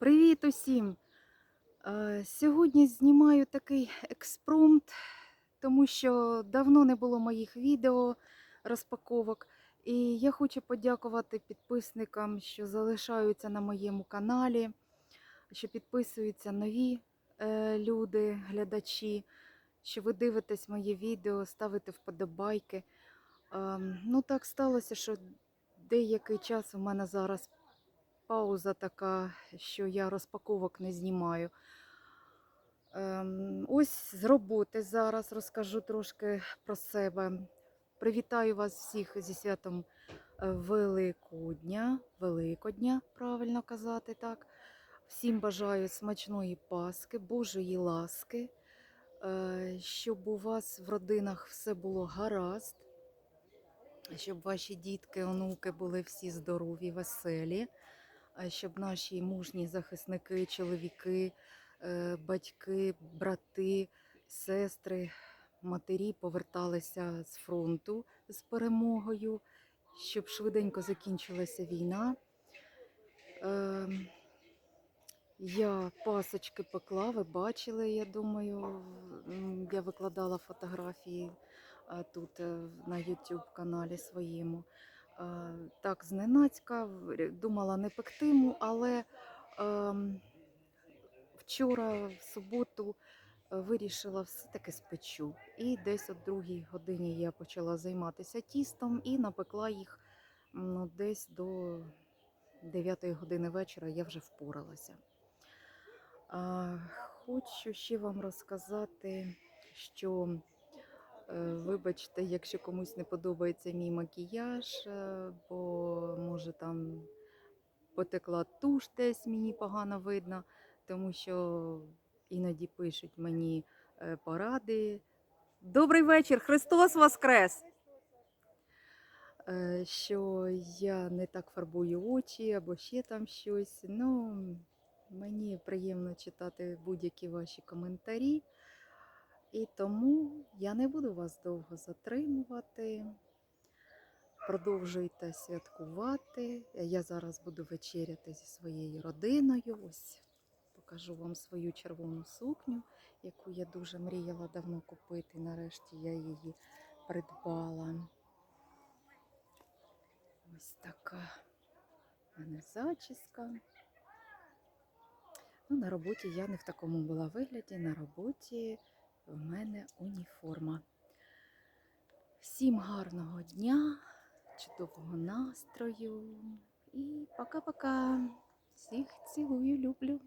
Привіт усім! Е, Сьогодні знімаю такий експромт, тому що давно не було моїх відео розпаковок. І я хочу подякувати підписникам, що залишаються на моєму каналі, що підписуються нові е, люди, глядачі, що ви дивитесь моє відео, ставите вподобайки. Ем, Ну так сталося, що деякий час у мене зараз пауза така, що я розпаковок не знімаю. Ось з роботи зараз розкажу трошки про себе. Привітаю вас всіх зі святом е, Великодня, Великодня, правильно казати так. Всім бажаю смачної Паски, Божої ласки, е, щоб у вас в родинах все було гаразд, щоб ваші дітки, онуки були всі здорові, веселі щоб наші мужні захисники, чоловіки, е, батьки, брати, сестри, матері поверталися з фронту з перемогою, щоб швиденько закінчилася війна. Ем, Я пасочки пекла, ви бачили, я думаю, я викладала фотографії тут е, на YouTube каналі своєму. Е, Так, зненацька, думала не пектиму, але ем, вчора, в суботу, е, вирішила все-таки спечу. І десь о другій годині я почала займатися тістом і напекла їх ну, десь до 9 години вечора я вже впоралася. Хочу ще вам розказати, що Вибачте, якщо комусь не подобається мій макіяж, е, бо може там потекла туш, десь мені погано видно, тому що іноді пишуть мені е, поради. Добрий вечір, Христос Воскрес! Е, Що я не так фарбую очі або ще там щось. Ну, мені приємно читати будь-які ваші коментарі. І тому я не буду вас довго затримувати. Продовжуйте святкувати. Я зараз буду вечеряти зі своєю родиною. Ось покажу вам свою червону сукню, яку я дуже мріяла давно купити. Нарешті я її придбала. Ось така в мене зачіска. Ну, на роботі я не в такому була вигляді. На роботі в мене уніформа. Всім гарного дня, чудового настрою і пока-пока. Всіх цілую, люблю.